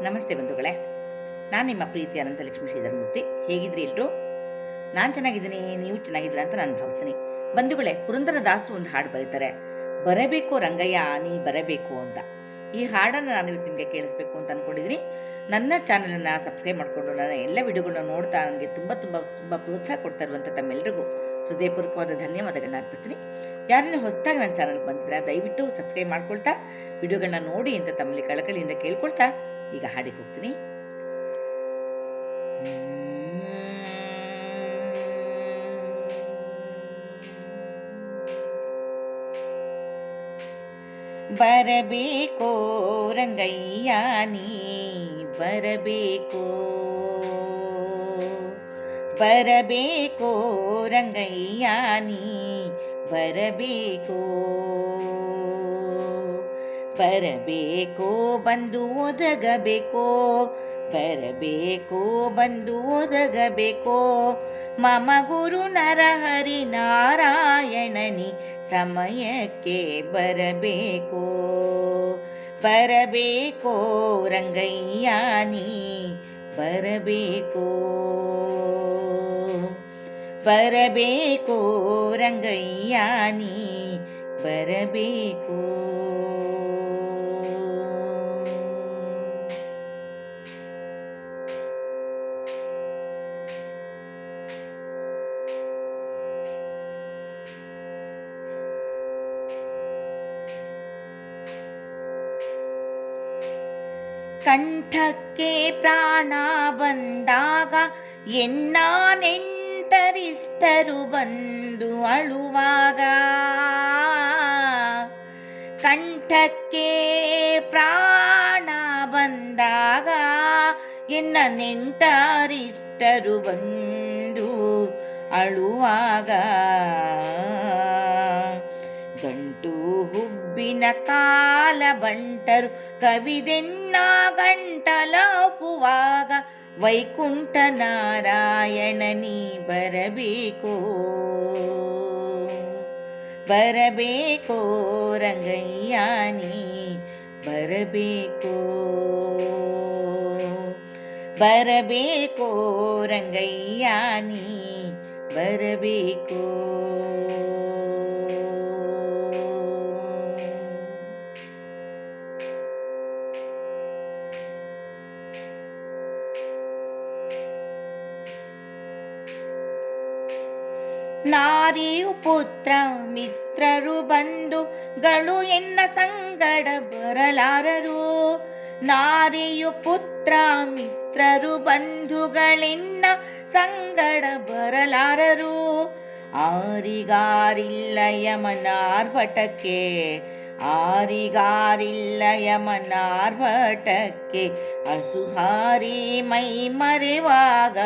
ನಮಸ್ತೆ ಬಂಧುಗಳೇ. ನಾನು ನಿಮ್ಮ ಪ್ರೀತಿ ಅನಂತಲಕ್ಷ್ಮಿ ಶ್ರೀಧರಮೂರ್ತಿ. ಹೇಗಿದ್ರಿ ಎಲ್ರು? ನಾನು ಚೆನ್ನಾಗಿದ್ದೀನಿ, ನೀವು ಚೆನ್ನಾಗಿದ್ದೀರ ಅಂತ ನಾನು ಭಾವಿಸ್ತೀನಿ. ಬಂಧುಗಳೇ, ಪುರಂದರ ದಾಸರು ಒಂದು ಹಾಡು ಬರೀತಾರೆ. ಬರಬೇಕು ರಂಗಯ್ಯ, ನೀ ಬರಬೇಕು ಅಂತ. ಈ ಹಾಡನ್ನು ನಾನು ಇವತ್ತು ನಿಮಗೆ ಕೇಳಿಸ್ಬೇಕು ಅಂತ ಅಂದ್ಕೊಂಡಿದ್ದೀನಿ ನನ್ನ ಚಾನಲನ್ನು ಸಬ್ಸ್ಕ್ರೈಬ್ ಮಾಡಿಕೊಂಡು ನನ್ನ ಎಲ್ಲ ವಿಡಿಯೋಗಳನ್ನ ನೋಡ್ತಾ ನನಗೆ ತುಂಬ ತುಂಬ ತುಂಬ ಪ್ರೋತ್ಸಾಹ ಕೊಡ್ತಾ ಇರುವಂಥ ತಮ್ಮೆಲ್ಲರಿಗೂ ಹೃದಯಪೂರ್ವಕವಾದ ಧನ್ಯವಾದಗಳನ್ನ ಅರ್ಪಿಸ್ತೀನಿ. ಯಾರನ್ನ ಹೊಸದಾಗಿ ನನ್ನ ಚಾನಲ್ಗೆ ಬಂದಿದ್ದೀರಾ, ದಯವಿಟ್ಟು ಸಬ್ಸ್ಕ್ರೈಬ್ ಮಾಡ್ಕೊಳ್ತಾ, ವಿಡಿಯೋಗಳನ್ನ ನೋಡಿ ಅಂತ ತಮ್ಮಲ್ಲಿ ಕಳಕಳಿಯಿಂದ ಕೇಳ್ಕೊಳ್ತಾ ಈಗ ಹಾಡಿಗೆ ಹೋಗ್ತೀನಿ. ಬರಬೇಕೋ ರಂಗಯ್ಯ ನೀ ಬರಬೇಕೋ? ಬರಬೇಕೋ ರಂಗಯ್ಯ ನೀ ಬರಬೇಕೋ? ಬರಬೇಕೋ, ಬಂದು ಒದಗಬೇಕೋ, ಬರಬೇಕೋ, ಬಂದು ಒದಗಬೇಕೋ, ಮಮ ಗುರು ನರಹರಿ ನಾರಾಯಣನಿ ಸಮಯಕ್ಕೆ ಬರಬೇಕೋ ಬರಬೇಕೋ ರಂಗಯ್ಯಾನಿ ಬರಬೇಕೋ ಬರಬೇಕೋ ರಂಗಯ್ಯಾನಿ ಬರಬೇಕೋ ಕಂಠಕ್ಕೆ ಪ್ರಾಣ ಬಂದಾಗ ಎನ್ನ ನೆಂಟರಿಷ್ಟರು ಬಂದು ಅಳುವಾಗ ಕಂಠಕ್ಕೆ ಪ್ರಾಣ ಬಂದಾಗ ಇನ್ನ ನೆಂಟರಿಷ್ಟರು ಬಂದು ಅಳುವಾಗ ಗಂಟು ಹುಬ್ಬಿನ ಕಾಲ ಬಂಟರು ಕವಿದೆನ್ನ ಗಂಟಲೋಕುವಾಗ ವೈಕುಂಠ ನಾರಾಯಣ ನೀ ಬರಬೇಕೋ. ಬರಬೇಕೋ ರಂಗಯ್ಯ ನೀ ಬರಬೇಕೋ. ಬರಬೇಕೋ ರಂಗಯ್ಯ ನೀ ಬರಬೇಕೋ. ನಾರಿಯು ಪುತ್ರ ಮಿತ್ರರು ಬಂಧುಗಳು ಎನ್ನ ಸಂಗಡ ಬರಲಾರರು. ನಾರಿಯು ಪುತ್ರ ಮಿತ್ರರು ಬಂಧುಗಳೆನ್ನ ಸಂಗಡ ಬರಲಾರರು. ಆರಿಗಾರಿಲ್ಲ ಯಮನಾರ್ಭಟಕ್ಕೆ ಆರಿಗಾರಿಲ್ಲ ಯಮನಾರ್ಭಟಕ್ಕೆ ಅಸುಹಾರಿ ಮೈ ಮರೆವಾಗ.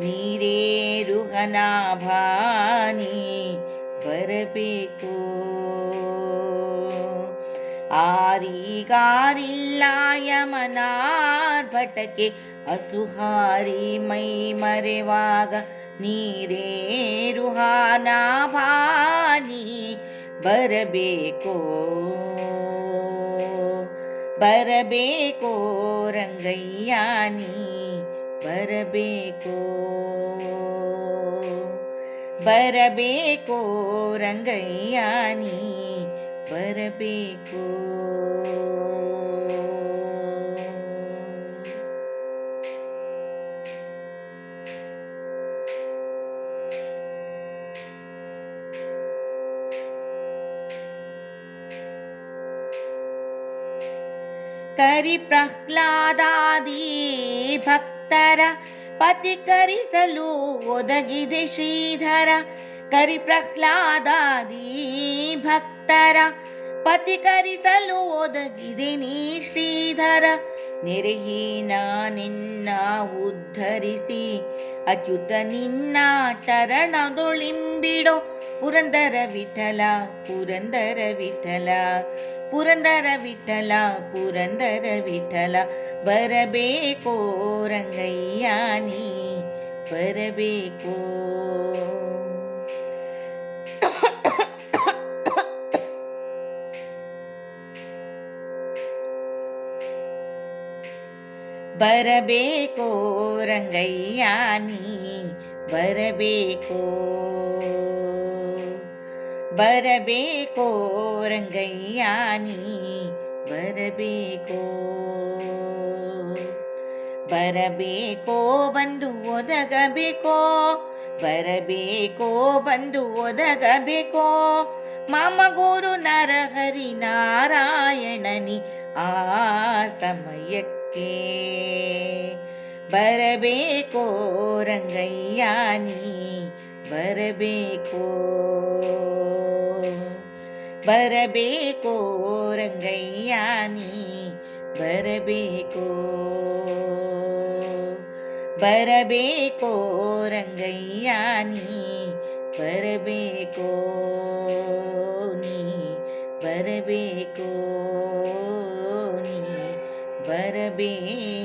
ನೀರೇರುಹನಾಭಾನಿ ಬರಬೇಕು. ಆರಿಗಾರಿಲ್ಲ ಯಮನಾರ್ಭಟಕ್ಕೆ ಅಸುಹಾರಿ ಮೈ ಮರೆವಾಗ ನೀರೇರುಹಾನಾಭಾನಿ ಬರಬೇಕೋ. ಬರಬೇಕೋ ರಂಗಯ್ಯ ನೀ ಬರಬೇಕೋ ಬರಬೇಕೋ ರಂಗಯ್ಯ ನೀ ಬರಬೇಕೋ ಕರಿ ಪ್ರಹ್ಲಾದಾದಿ ಭಕ್ತರ ಪತಿಕರಿಸಲು ಒದಗಿದೆ ಶ್ರೀಧರ ಕರಿ ಪ್ರಹ್ಲಾದಾದಿ ಭಕ್ತರ ಪತಿಕರಿಸಲು ಒದಗಿದೆ ನೀ ಶ್ರೀಧರ. ನೆರೆಹೀನ ನಿನ್ನ ಉದ್ಧರಿಸಿ, ಅಚ್ಯುತ ನಿನ್ನ ಚರಣದೊಳಿಂಬಿಡೋ. ಪುರಂದರ ವಿಠಲ ಪುರಂದರ ವಿಠಲ ಪುರಂದರ ವಿಠಲ ಪುರಂದರ ವಿಠಲ. ಬರಬೇಕೋ ರಂಗಯ್ಯ ನೀ, ಬರಬೇಕೋ. ಬರಬೇಕೋ ರಂಗಯ್ಯ ನೀ ಬರಬೇಕೋ? ಬರಬೇಕೋ ರಂಗಯ್ಯ ನೀ ಬರಬೇಕೋ? ಬರಬೇಕೋ ಬಂದು ಒದಗಬೇಕೋ? ಬರಬೇಕೋ ಬಂದು ಒದಗಬೇಕೋ? ಮಾಮಗೂರು ನರಹರಿ ನಾರಾಯಣನಿ ಆ ಸಮಯಕ್ಕೆ ಬರಬೇಕೋ ರಂಗಯ್ಯ ನೀ ಬರಬೇಕೋ ಬರಬೇಕೋ ರಂಗಯ್ಯ ನೀ ಬರಬೇಕೋ ಬರಬೇಕೋ ರಂಗಯ್ಯ ನೀ ಬರಬೇಕೋ ನೀ ಬರಬೇಕೋ ನೀ ಬರಬೇಕೋ